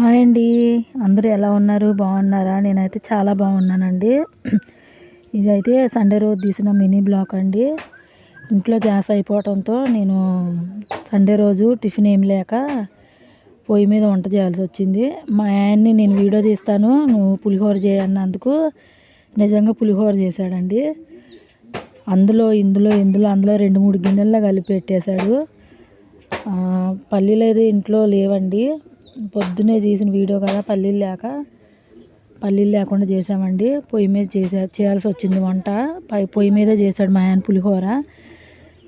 Hi అండి. అందరూ ఎలా ఉన్నారు? బాగున్నారా? నేనైతే చాలా బాగున్నానండి. ఇదైతే సండే రోజు తీసిన మినీ బ్లాక్ అండి. ఇంట్లో గ్యాస్ అయిపోవడంతో నేను సండే రోజు టిఫిన్ ఏం లేక పొయ్యి మీద వంట చేయాల్సి వచ్చింది. మా ఆయన్ని నేను వీడియో తీస్తాను. నువ్వు పులిహోర చేయన్నందుకు నిజంగా పులిహోర చేశాడండి. అందులో ఇందులో ఇందులో అందులో రెండు మూడు గిన్నెల్లో కలిపి పెట్టేశాడు. పల్లీలు అయితే ఇంట్లో లేవండి. పొద్దున్నే తీసిన వీడియో కదా పల్లీలు లేక పల్లీలు లేకుండా చేసామండి. పొయ్యి మీద చేసా చేయాల్సి వచ్చింది వంట. పై పొయ్యి మీదే చేశాడు మా ఆయన పులిహోర.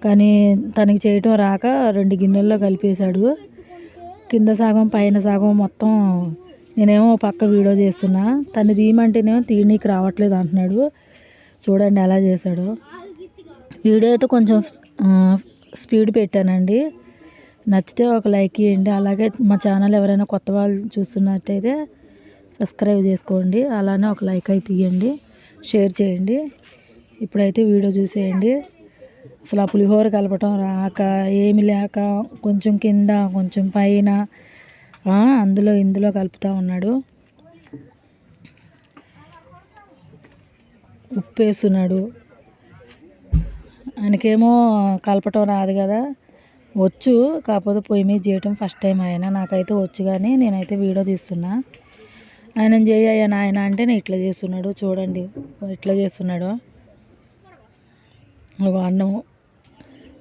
కానీ తనకి చేయటం రాక రెండు గిన్నెల్లో కలిపేశాడు. కింద సగం పైన సగం మొత్తం నేనేమో పక్క వీడియో చేస్తున్నా. తను తీయమంటేనేమో తీయనీకి రావట్లేదు అంటున్నాడు. చూడండి ఎలా చేశాడు. వీడియో అయితే కొంచెం స్పీడ్ పెట్టానండి. నచ్చితే ఒక లైక్ ఇవ్వండి అలాగే మా ఛానల్ ఎవరైనా కొత్త వాళ్ళు చూస్తున్నట్టయితే సబ్స్క్రైబ్ చేసుకోండి. అలానే ఒక లైక్ అయితే ఇవ్వండి షేర్ చేయండి. ఇప్పుడైతే వీడియో చూసేయండి. అసలు ఆ పులిహోర కలపటం రాక ఏమి లేక కొంచెం కింద కొంచెం పైన అందులో ఇందులో కలుపుతూ ఉన్నాడు. ఉప్పు వేస్తున్నాడు ఆయనకేమో కలపటం రాదు కదా. వచ్చు కాకపోతే పొయ్యి మీద చేయటం ఫస్ట్ టైం ఆయన. నాకైతే వచ్చు కానీ నేనైతే వీడియో తీస్తున్నా. ఆయన చేయ నాయన అంటే నేను ఇట్లా చేస్తున్నాడు చూడండి. ఇట్లా చేస్తున్నాడు. ఒక అన్నం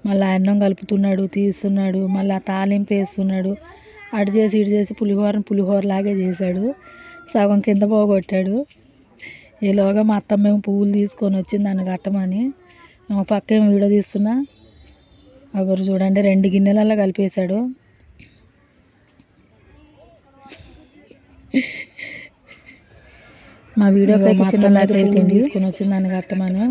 మళ్ళీ అన్నం కలుపుతున్నాడు తీస్తున్నాడు మళ్ళీ ఆ తాలింపు వేస్తున్నాడు. అటు చేసి ఇటు చేసి పులిహోరని పులిహోర లాగే చేశాడు. సగం కింద పోగొట్టాడు. ఈలోగా మా అత్తమ్మ ఏమో పువ్వులు తీసుకొని వచ్చింది దాన్ని కట్టమని. పక్క ఏమో వీడియో తీస్తున్నా. ఒకరు చూడండి రెండు గిన్నెలలో కలిపేశాడు. మా చిన్న తీసుకొని వచ్చింది దాన్ని కట్టమని